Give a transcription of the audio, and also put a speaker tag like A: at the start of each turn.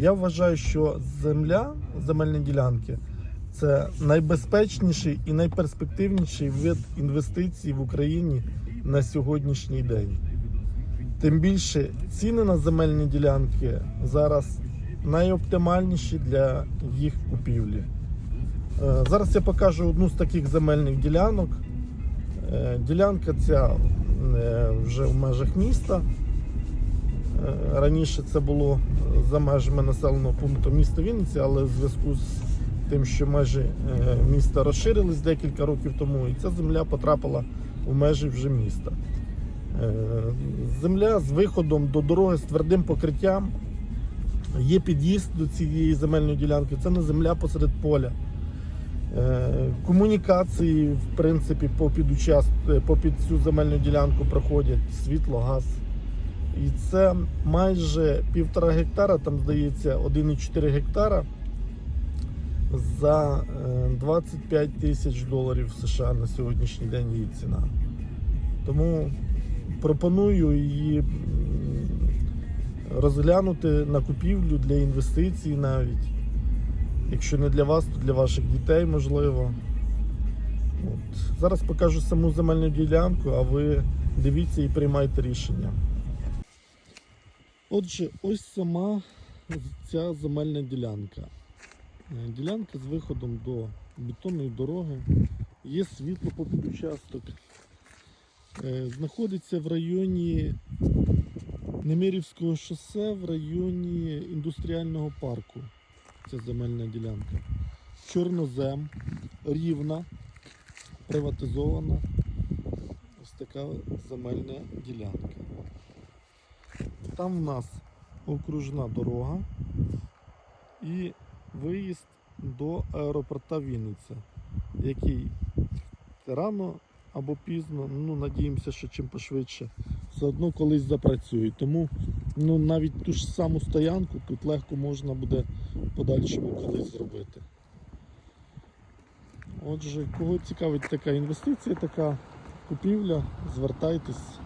A: Я вважаю, що земля, земельні ділянки це найбезпечніший і найперспективніший вид інвестицій в Україні на сьогоднішній день. Тим більше ціни на земельні ділянки зараз найоптимальніші для їх купівлі. Е, Зараз я покажу одну з таких земельних ділянок. Е, Ділянка ця е, вже в межах міста. Е, Раніше це було за межами населеного пункту міста Вінниці, але в зв'язку з тим, що межі е, міста розширились декілька років тому, і ця земля потрапила в межі вже міста. Е, Земля з виходом до дороги з твердим покриттям. Є під'їзд до цієї земельної ділянки. Це не земля посеред поля. Е, Комунікації, в принципі, по під, участ- по цю земельну ділянку проходять світло, газ. І це майже півтора гектара, там здається 1,4 гектара за е, 25 тисяч доларів США на сьогоднішній день її ціна. Тому пропоную її розглянути на купівлю для інвестицій навіть. Якщо не для вас, то для ваших дітей можливо. От. Зараз покажу саму земельну ділянку, а ви дивіться і приймайте рішення. Отже, ось сама ця земельна ділянка. Е, Ділянка з виходом до бетонної дороги. Є світло по участок. Е, Знаходиться в районі Немирівського шосе, в районі індустріального парку. Ця земельна ділянка. Чорнозем, рівна, приватизована. Ось така земельна ділянка. Там в нас окружна дорога і виїзд до аеропорта Вінниця, який рано або пізно, ну надіємося, що чим пошвидше, все одно колись запрацює. Тому ну, навіть ту ж саму стоянку тут легко можна буде в подальшому колись зробити. Отже, кого цікавить така інвестиція, така купівля, звертайтесь.